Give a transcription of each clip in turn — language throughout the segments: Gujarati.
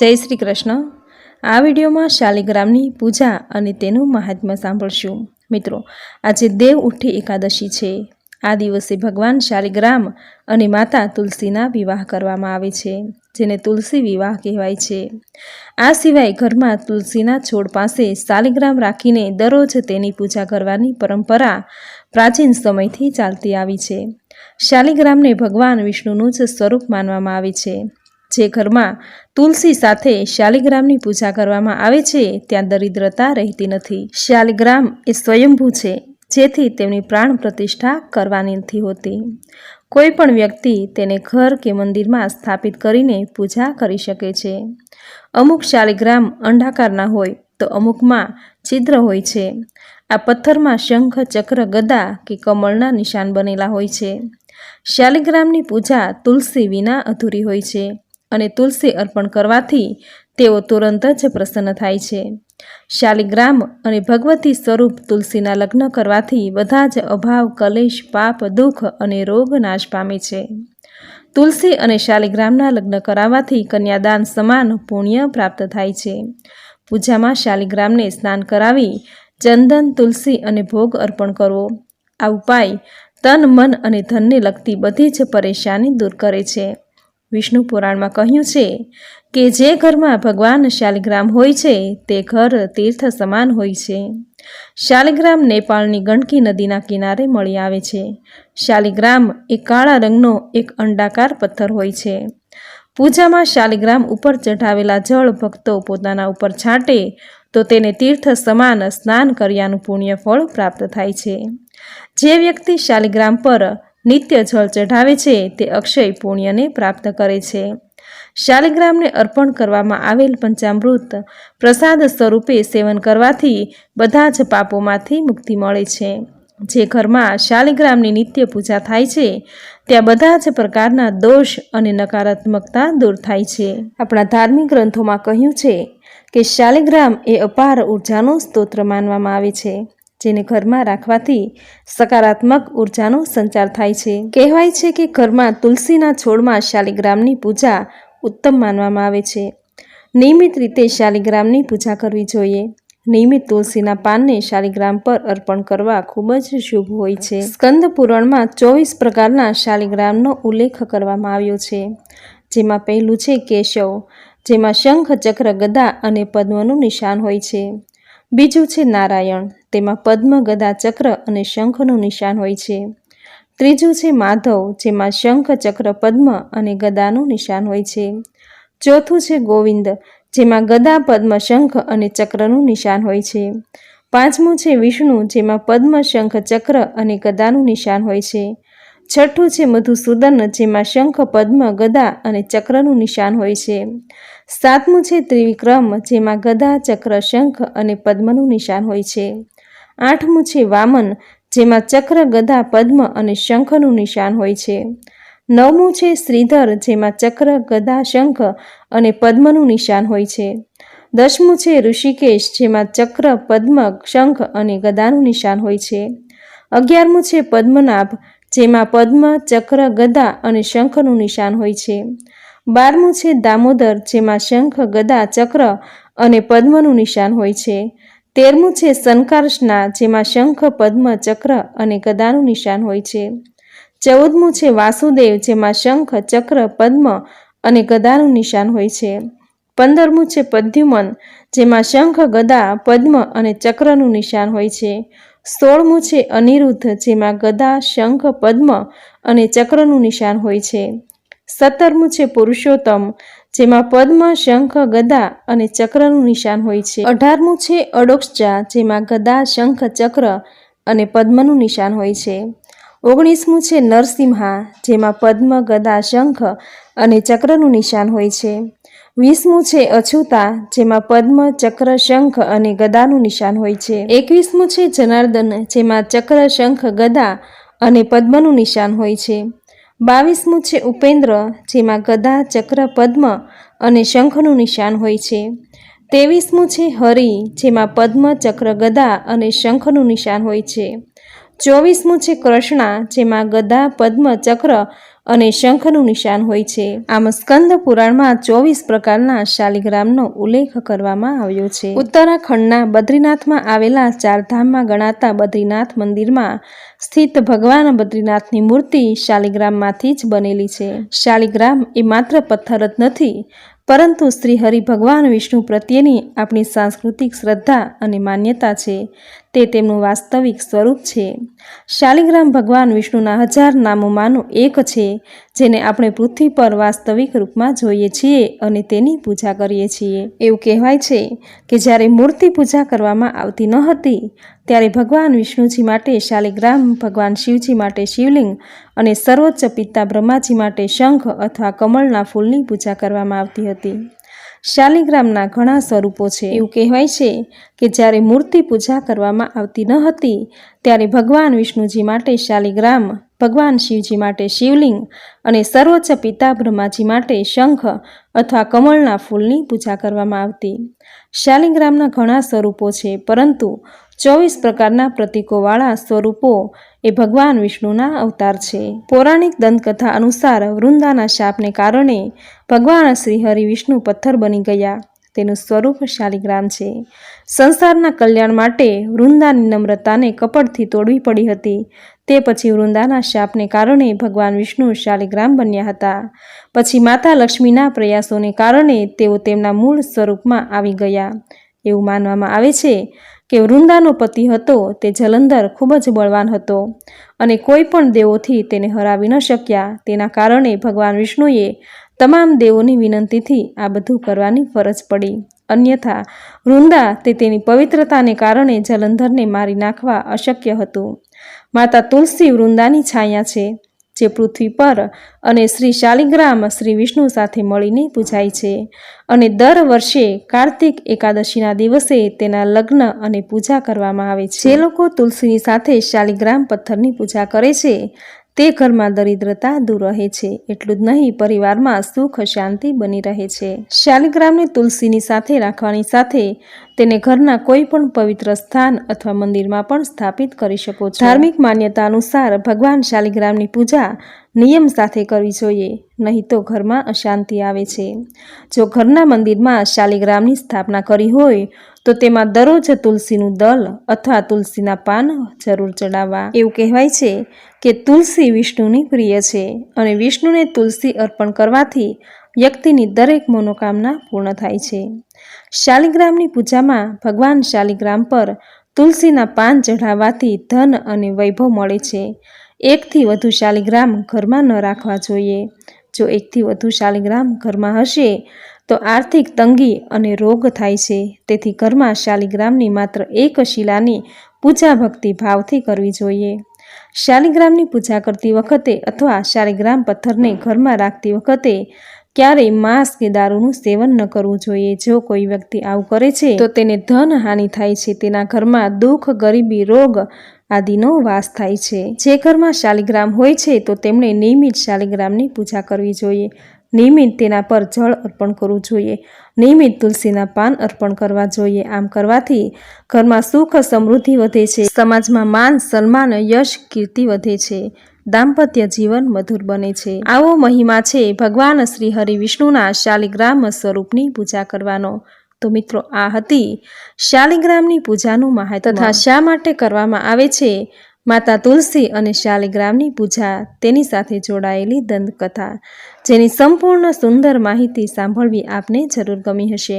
જય શ્રી કૃષ્ણ. આ વિડીયોમાં શાલિગ્રામની પૂજા અને તેનું મહાત્મ્ય સાંભળશું. મિત્રો, આજે દેવ ઉઠી એકાદશી છે. આ દિવસે ભગવાન શાલિગ્રામ અને માતા તુલસીના વિવાહ કરવામાં આવે છે, જેને તુલસી વિવાહ કહેવાય છે. આ સિવાય ઘરમાં તુલસીના છોડ પાસે શાલિગ્રામ રાખીને દરરોજ તેની પૂજા કરવાની પરંપરા પ્રાચીન સમયથી ચાલતી આવી છે. શાલિગ્રામને ભગવાન વિષ્ણુનું જ સ્વરૂપ માનવામાં આવે છે. જે ઘરમાં તુલસી સાથે શાલિગ્રામની પૂજા કરવામાં આવે છે, ત્યાં દરિદ્રતા રહેતી નથી. શાલિગ્રામ એ સ્વયંભૂ છે, જેથી તેમની પ્રાણ પ્રતિષ્ઠા કરવાની નથી હોતી. કોઈ પણ વ્યક્તિ તેને ઘર કે મંદિરમાં સ્થાપિત કરીને પૂજા કરી શકે છે. અમુક શાલિગ્રામ અંડાકારના હોય તો અમુકમાં છિદ્ર હોય છે. આ પથ્થરમાં શંખ, ચક્ર, ગદા કે કમળના નિશાન બનેલા હોય છે. શાલિગ્રામની પૂજા તુલસી વિના અધૂરી હોય છે. અને તુલસી અર્પણ કરવાથી તેઓ તુરંત જ પ્રસન્ન થાય છે. શાલિગ્રામ અને ભગવતી સ્વરૂપ તુલસીના લગ્ન કરવાથી બધા જ અભાવ, કલેશ, પાપ, દુઃખ અને રોગ નાશ પામે છે. તુલસી અને શાલિગ્રામના લગ્ન કરાવવાથી કન્યાદાન સમાન પુણ્ય પ્રાપ્ત થાય છે. પૂજામાં શાલિગ્રામને સ્નાન કરાવી ચંદન, તુલસી અને ભોગ અર્પણ કરવો. આ ઉપાય તન, મન અને ધનને લગતી બધી જ પરેશાની દૂર કરે છે. વિષ્ણુ પુરાણમાં કહ્યું છે કે જે ઘરમાં ભગવાન શાલિગ્રામ હોય છે, તે ઘર તીર્થ સમાન હોય છે. શાલિગ્રામ નેપાળની ગંડકી નદીના કિનારે મળી આવે છે. શાલિગ્રામ એ કાળા રંગનો એક અંડાકાર પથ્થર હોય છે. પૂજામાં શાલિગ્રામ ઉપર ચઢાવેલા જળ ભક્તો પોતાના ઉપર છાંટે તો તેને તીર્થ સમાન સ્નાન કર્યાનું પુણ્ય ફળ પ્રાપ્ત થાય છે. જે વ્યક્તિ શાલિગ્રામ પર નિત્ય જળ ચઢાવે છે તે અક્ષય પુણ્યને પ્રાપ્ત કરે છે. શાલિગ્રામને અર્પણ કરવામાં આવેલ પંચામૃત પ્રસાદ સ્વરૂપે સેવન કરવાથી બધા જ પાપોમાંથી મુક્તિ મળે છે. જે ઘરમાં શાલિગ્રામની નિત્ય પૂજા થાય છે, ત્યાં બધા જ પ્રકારના દોષ અને નકારાત્મકતા દૂર થાય છે. આપણા ધાર્મિક ગ્રંથોમાં કહ્યું છે કે શાલિગ્રામ એ અપાર ઉર્જાનો સ્તોત્ર માનવામાં આવે છે. જેને ઘરમાં રાખવાથી સકારાત્મક ઉર્જાનો સંચાર થાય છે. કહેવાય છે કે ઘરમાં તુલસીના છોડમાં શાલિગ્રામની પૂજા ઉત્તમ માનવામાં આવે છે. નિયમિત રીતે શાલિગ્રામની પૂજા કરવી જોઈએ. નિયમિત તુલસીના પાનને શાલિગ્રામ પર અર્પણ કરવા ખૂબ જ શુભ હોય છે. સ્કંદ પુરાણમાં ચોવીસ પ્રકારના શાલિગ્રામનો ઉલ્લેખ કરવામાં આવ્યો છે. જેમાં પહેલું છે કેશવ, જેમાં શંખ, ચક્ર, ગદા અને પદ્મનું નિશાન હોય છે. બીજું છે નારાયણ. તેમાં પદ્મ, ગદા, ચક્ર અને શંખનું નિશાન હોય છે. ત્રીજું છે માધવ, જેમાં શંખ, ચક્ર, પદ્મ અને ગદાનું નિશાન હોય છે. ચોથું છે ગોવિંદ, જેમાં ગદા, પદ્મ, શંખ અને ચક્રનું નિશાન હોય છે. પાંચમું છે વિષ્ણુ, જેમાં પદ્મ, શંખ, ચક્ર અને ગદાનું નિશાન હોય છે. છઠ્ઠું છે મધુસૂદન, જેમાં શંખ, પદ્મ, ગદા અને ચક્રનું નિશાન હોય છે. સાતમું છે ત્રિવિક્રમ, જેમાં ગદા, ચક્ર, શંખ અને પદ્મનું નિશાન હોય છે. આઠમું છે વામન, જેમાં ચક્ર, ગદા, પદ્મ અને શંખનું નિશાન હોય છે. નવમું છે શ્રીધર, જેમાં ચક્ર, ગદા, શંખ અને પદ્મનું નિશાન હોય છે. દસમું છે ઋષિકેશ, જેમાં ચક્ર, પદ્મ, શંખ અને ગદાનું નિશાન હોય છે. અગિયારમું છે પદ્મનાભ જેમાં પદ્મ, ચક્ર, ગદા અને શંખનું નિશાન હોય છે. બારમું છે દામોદર, જેમાં શંખ, ગદા, ચક્ર અને પદ્મનું નિશાન હોય છે. તેરમું છે સંકાર્ષના, જેમાં શંખ, પદ્મ, ચક્ર અને ગદાનું નિશાન હોય છે. ચૌદમું છે વાસુદેવ, જેમાં શંખ, ચક્ર, પદ્મ અને ગદાનું નિશાન હોય છે. પંદરમું છે પદ્યુમન, જેમાં શંખ, ગદા, પદ્મ અને ચક્રનું નિશાન હોય છે. સોળમું છે અનિરુદ્ધ, જેમાં ગદા, શંખ, પદ્મ અને ચક્રનું નિશાન હોય છે. સત્તરમું છે પુરુષોત્તમ, જેમાં પદ્મ, શંખ, ગદા અને ચક્રનું નિશાન હોય છે. અઢારમું છે અડોક્ષા જેમાં ગદા, શંખ, ચક્ર અને પદ્મનું નિશાન હોય છે. ઓગણીસમું છે નરસિંહા જેમાં પદ્મ, ગદા, શંખ અને ચક્રનું નિશાન હોય છે. વીસમું છે અછૂતા, જેમાં પદ્મ, ચક્ર, શંખ અને ગદાનું નિશાન હોય છે. એકવીસમું છે જનાર્દન, જેમાં ચક્ર, શંખ, ગદા અને પદ્મનું નિશાન હોય છે. બાવીસમું છે ઉપેન્દ્ર, જેમાં ગદા, ચક્ર, પદ્મ અને શંખનું નિશાન હોય છે. ત્રેવીસમું છે હરિ, જેમાં પદ્મ, ચક્ર, ગદા અને શંખનું નિશાન હોય છે. ચોવીસમું છે કૃષ્ણા, જેમાં ગદા, પદ્મ, ચક્ર અને શંખનું નિશાન હોય છે. આમ સ્કંદ પુરાણમાં ચોવીસ પ્રકારના શાલિગ્રામનો ઉલ્લેખ કરવામાં આવ્યો છે. ઉત્તરાખંડના બદ્રીનાથમાં આવેલા ચારધામમાં ગણાતા બદ્રીનાથ મંદિરમાં સ્થિત ભગવાન બદ્રીનાથની મૂર્તિ શાલિગ્રામમાંથી જ બનેલી છે. શાલિગ્રામ એ માત્ર પથ્થર જ નથી, પરંતુ શ્રી હરિ ભગવાન વિષ્ણુ પ્રત્યેની આપણી સાંસ્કૃતિક શ્રદ્ધા અને માન્યતા છે. તે તેમનું વાસ્તવિક સ્વરૂપ છે. શાલિગ્રામ ભગવાન વિષ્ણુના હજાર નામોમાંનું એક છે, જેને આપણે પૃથ્વી પર વાસ્તવિક રૂપમાં જોઈએ છીએ અને તેની પૂજા કરીએ છીએ. એવું કહેવાય છે કે જ્યારે મૂર્તિ પૂજા કરવામાં આવતી ન હતી, ત્યારે ભગવાન વિષ્ણુજી માટે શાલિગ્રામ, ભગવાન શિવજી માટે શિવલિંગ અને સર્વોચ્ચ પિતા બ્રહ્માજી માટે શંખ અથવા કમળના ફૂલની પૂજા કરવામાં આવતી હતી. શાલિગ્રામના ઘણા સ્વરૂપો છે. એવું કહેવાય છે કે જ્યારે મૂર્તિ પૂજા કરવામાં આવતી ન હતી, ત્યારે ભગવાન વિષ્ણુજી માટે શાલિગ્રામ, ભગવાન શિવજી માટે શિવલિંગ અને સર્વોચ્ચ પિતા બ્રહ્માજી માટે શંખ અથવા કમળના ફૂલની પૂજા કરવામાં આવતી. શાલિગ્રામના ઘણા સ્વરૂપો છે, પરંતુ ચોવીસ પ્રકારના પ્રતીકોવાળા સ્વરૂપો એ ભગવાન વિષ્ણુના અવતાર છે. પૌરાણિક દંતકથા અનુસાર વૃંદાના શાપને કારણે ભગવાન શ્રી હરિ વિષ્ણુ પથ્થર બની ગયા. તેનું સ્વરૂપ શાલિગ્રામ છે. સંસારના કલ્યાણ માટે વૃંદાની નમ્રતાને કપડથી તોડવી પડી હતી. તે પછી વૃંદાના શાપને કારણે ભગવાન વિષ્ણુ શાલિગ્રામ બન્યા હતા. પછી માતા લક્ષ્મીના પ્રયાસોને કારણે તેઓ તેમના મૂળ સ્વરૂપમાં આવી ગયા. એવું માનવામાં આવે છે કે વૃંદાનો પતિ હતો તે જલંધર ખૂબ જ બળવાન હતો અને કોઈ પણ દેવોથી તેને હરાવી ન શક્યા. તેના કારણે ભગવાન વિષ્ણુએ તમામ દેવોની વિનંતીથી આ બધું કરવાની ફરજ પડી. અન્યથા, વૃંદા તે તેની પવિત્રતાને કારણે જલંધરને મારી નાખવા અશક્ય હતું. માતા તુલસી વૃંદાની છાયા છે. જે પૃથ્વી પર અને શ્રી શાલિગ્રામ શ્રી વિષ્ણુ સાથે મળીને પૂજાય છે. અને દર વર્ષે કાર્તિક એકાદશીના દિવસે તેના લગ્ન અને પૂજા કરવામાં આવે છે. જે લોકો તુલસીની સાથે શાલિગ્રામ પથ્થરની પૂજા કરે છે તે ઘરમાં દરિદ્રતા દૂર રહે છે. એટલું જ નહીં, પરિવારમાં સુખ, શાંતિ બની રહે છે. શાલિગ્રામને તુલસીની સાથે રાખવાની સાથે તેને ઘરના કોઈ પણ પવિત્ર સ્થાન અથવા મંદિરમાં પણ સ્થાપિત કરી શકો છો. ધાર્મિક માન્યતા અનુસાર ભગવાન શાલિગ્રામની પૂજા નિયમ સાથે કરવી જોઈએ, નહીં તો ઘરમાં અશાંતિ આવે છે. જો ઘરના મંદિરમાં શાલિગ્રામની સ્થાપના કરી હોય તો તેમાં દરરોજ તુલસીનું દલ અથવા તુલસીના પાન જરૂર ચડાવવા. એવું કહેવાય છે કે તુલસી વિષ્ણુની પ્રિય છે અને વિષ્ણુને તુલસી અર્પણ કરવાથી વ્યક્તિની દરેક મનોકામના પૂર્ણ થાય છે. શાલિગ્રામની પૂજામાં ભગવાન શાલિગ્રામ પર તુલસીના પાન ચઢાવવાથી ધન અને વૈભવ મળે છે. એકથી વધુ શાલિગ્રામ ઘરમાં ન રાખવા જોઈએ. જો એકથી વધુ શાલિગ્રામ ઘરમાં હશે તો આર્થિક તંગી અને રોગ થાય છે. તેથી ઘરમાં શાલિગ્રામની માત્ર એક શિલાની પૂજા ભક્તિ ભાવથી કરવી જોઈએ. શાલિગ્રામની પૂજા કરતી વખતે અથવા શાલિગ્રામ પથ્થરને ઘરમાં રાખતી વખતે ક્યારેય માંસ કે દારૂનું સેવન ન કરવું જોઈએ. જો કોઈ વ્યક્તિ આવું કરે છે, તો તેને ધન હાનિ થાય છે. તેના ઘરમાં દુઃખ, ગરીબી, રોગ આદિનો વાસ થાય છે. જે ઘરમાં શાલિગ્રામ હોય છે, તો તેમણે નિયમિત શાલિગ્રામની પૂજા કરવી જોઈએ. નિયમિત તેના પર જળ અર્પણ કરવું જોઈએ. નિયમિત તુલસીના પાન અર્પણ કરવા જોઈએ. આમ કરવાથી ઘરમાં સુખ સમૃદ્ધિ વધે છે. સમાજમાં માન, સન્માન, યશ, કીર્તિ વધે છે. દાંપત્ય જીવન મધુર બને છે. આવો મહિમા છે ભગવાન શ્રી હરિ વિષ્ણુના શાલિગ્રામ સ્વરૂપની પૂજા કરવાનો. તો મિત્રો આ હતી શાલિગ્રામની પૂજાનું મહાત્મ્ય તથા શા માટે કરવામાં આવે છે? માતા તુલસી અને શાલિગ્રામની પૂજા તેની સાથે જોડાયેલી દંતકથા, જેની સંપૂર્ણ સુંદર માહિતી સાંભળવી આપને જરૂર ગમી હશે.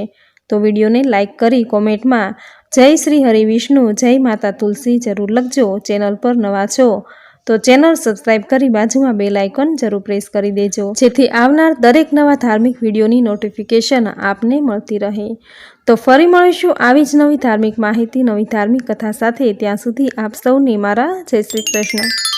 તો વિડીયોને લાઇક કરી કોમેન્ટમાં જય શ્રી હરિ વિષ્ણુ, જય માતા તુલસી જરૂર લખજો, ચેનલ પર નવા છો. તો ચેનલ સબસ્ક્રાઇબ કરી બાજુમાં બેલ આઇકોન જરૂર પ્રેસ કરી દેજો. જેથી આવનાર દરેક નવા ધાર્મિક વિડીયોની નોટિફિકેશન આપને મળતી રહે. તો ફરી મળીશું આવી જ નવી ધાર્મિક માહિતી, નવી ધાર્મિક કથા સાથે. ત્યાં સુધી આપ સૌને મારા જય શ્રી કૃષ્ણ.